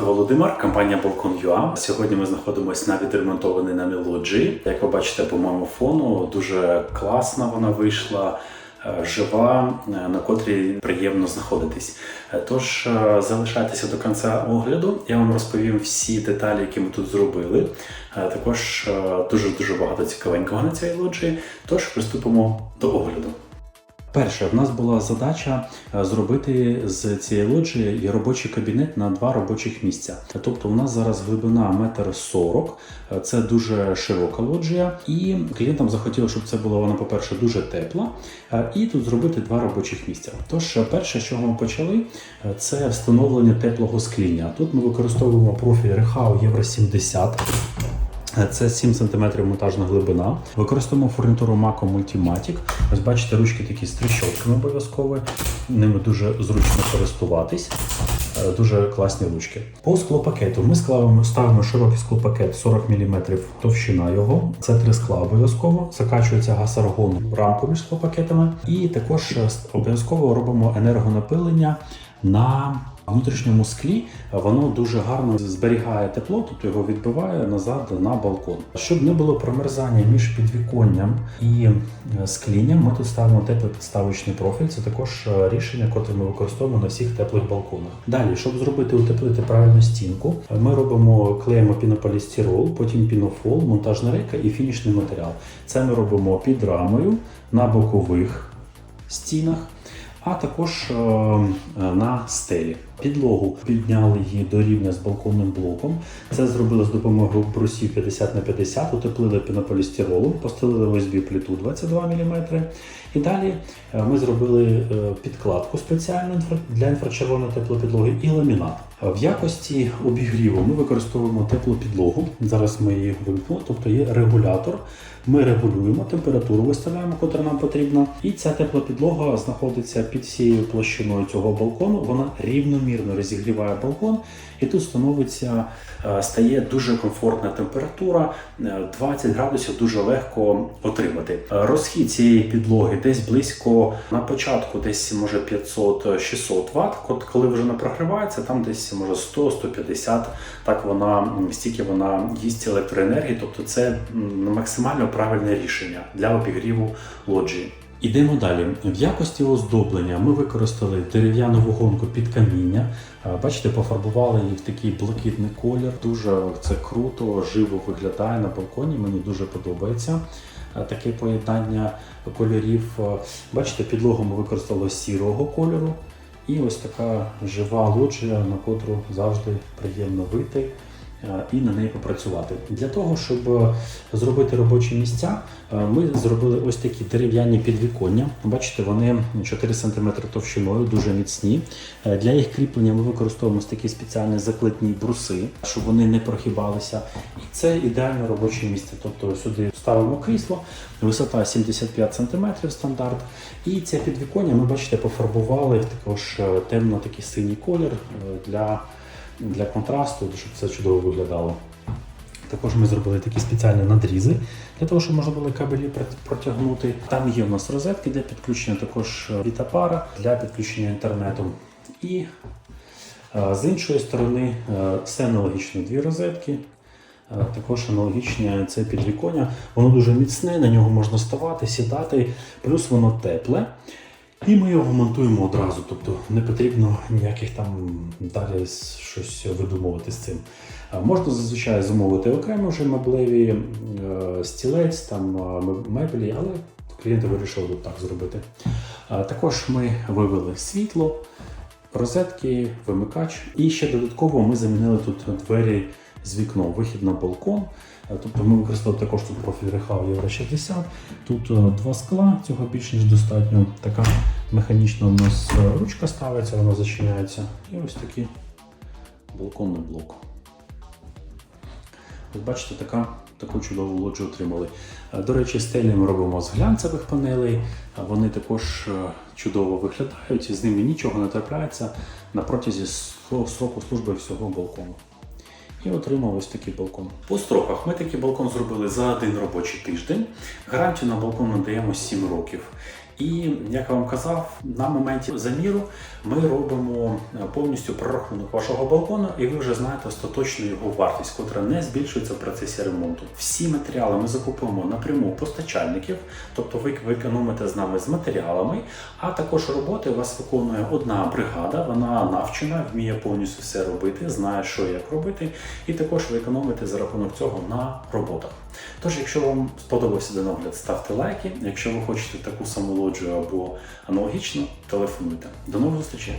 Володимир, компанія Balkon.ua. Сьогодні ми знаходимося на відремонтованій нами лоджії. Як ви бачите по моєму фону, дуже класна вона вийшла. е, Жива, е, на котрій приємно знаходитись. Е, Тож залишайтеся до кінця огляду. Я вам розповім всі деталі, які ми тут зробили. Також дуже дуже багато цікавенького на цій лоджії. Тож приступимо до огляду. Перше, в нас була задача е, зробити з цієї лоджії робочий кабінет на два робочих місця. Тобто, у нас зараз глибина метр сорок, е, це дуже широка лоджія, і клієнтам захотіло, щоб це було вона, по-перше, дуже тепла, е, і тут зробити два робочих місця. Тож, перше, чого ми почали, це встановлення теплого скління. Тут ми використовуємо профіль Рехау Євро 70. Це 7 см монтажна глибина. Використовуємо фурнітуру Maco Multimatic. Ось бачите, ручки такі з тріщотками обов'язково. Ними дуже зручно користуватись. Е, Дуже класні ручки. По склопакету ми склавимо, ставимо широкий склопакет 40 мм товщина його. Це три скла обов'язково. Закачується газ-аргон в рамку між склопакетами. І також е, обов'язково робимо енергонапилення на внутрішньому склі. Воно дуже гарно зберігає тепло, тобто його відбиває назад на балкон. Щоб не було промерзання між підвіконням і е, склінням, ми тут ставимо теплопідставочний профіль. Це також е, рішення, котре ми використовуємо на всіх теплих балконах. Далі, щоб зробити утеплити правильну стінку, ми робимо клеїмо пінополістирол, потім пінофол, монтажна рейка і фінішний матеріал. Це ми робимо під рамою на бокових стінах а також е, на стелі. Підлогу підняли її до рівня з балконним блоком. Це зробили з допомогою брусів 50 на 50, утеплили пінополістиролом, постелили ОСБ плиту 22 мм. І далі е, ми зробили е, підкладку спеціальну для інфрачервоної теплопідлоги і ламінат. В якості обігріву ми використовуємо теплу підлогу. Зараз ми її вимкнули, тобто є регулятор. Ми регулюємо температуру, виставляємо, котра нам потрібна. І ця тепла підлога знаходиться під всією площиною цього балкону. Вона рівномірно розігріває балкон, і тут становиться, е, стає дуже комфортна температура. е, 20 градусів дуже легко отримати. Е, Розхід цієї підлоги десь близько на початку, десь може 500-600 Вт. От Коли вже не прогрівається, там десь може 100-150. Так вона стільки вона їсть електроенергії, тобто це максимально правильне рішення для обігріву лоджії. Ідемо далі. В якості оздоблення ми використали дерев'яну вагонку під каміння. Бачите, пофарбували її в такий блакитний колір. Дуже це круто, живо виглядає на балконі. Мені дуже подобається таке поєднання кольорів. Бачите, підлогу ми використали сірого кольору. І ось така жива лоджія, на котру завжди приємно вийти і на неї попрацювати. Для того, щоб е, зробити робочі місця, е, ми зробили ось такі дерев'яні підвіконня. Бачите, вони 4 см товщиною, дуже міцні. Е, Для їх кріплення ми використовуємо такі спеціальні заклетні бруси, щоб вони не прогибалися. І це ідеальне робоче місце. Тобто сюди ставимо крісло, висота 75 см стандарт. І це підвіконня ми бачите пофарбували в також е, темно такий синій колір е, для, для контрасту, щоб це чудово виглядало. Також ми зробили такі спеціальні надрізи для того, щоб можна було кабелі протягнути. Там є у нас розетки для підключення, також е, вітапара для підключення інтернету. І е, з іншої сторони е, все аналогічно дві розетки. Е, Також аналогічне це підвіконня. Воно дуже міцне, на нього можна ставати, сідати, плюс воно тепле. І ми його монтуємо одразу, тобто не потрібно ніяких там далі щось видумувати з цим. Можна зазвичай замовити окремо вже меблеві е, стілець, там е, меблі, але клієнти вирішили так зробити. Також ми вивели світло, розетки, вимикач. І ще додатково ми замінили тут двері з вікном, вихід на балкон. Тобто ми використали також тут профіль Рехау Євро 60. Тут е, два скла, цього більш ніж достатньо. Така механічна у нас е, ручка ставиться, вона зачиняється. І ось такий балконний блок. Ось бачите, така, таку чудову лоджію отримали. Е, До речі, стелі ми робимо з глянцевих панелей. Е, Вони також чудово виглядають, і з ними нічого не трапляється на протязі сроку служби всього балкону. І отримав ось такий балкон. По строках ми такий балкон зробили за один робочий тиждень. Гарантію на балкон надаємо 7 років. І як я вам казав, на моменті заміру ми робимо е, повністю прорахунок вашого балкону, і ви вже знаєте остаточну його вартість, котра не збільшується в процесі ремонту. Всі матеріали ми закупуємо напряму постачальників, тобто ви економите з нами з матеріалами, а також роботи у вас виконує одна бригада, вона навчена, вміє повністю все робити, знає, що як робити, і також ви економите за рахунок цього на роботах. Тож, якщо вам сподобався даний огляд, ставте лайки. Якщо ви хочете таку саму лоджію або аналогічну, телефонуйте. До нових зустрічей!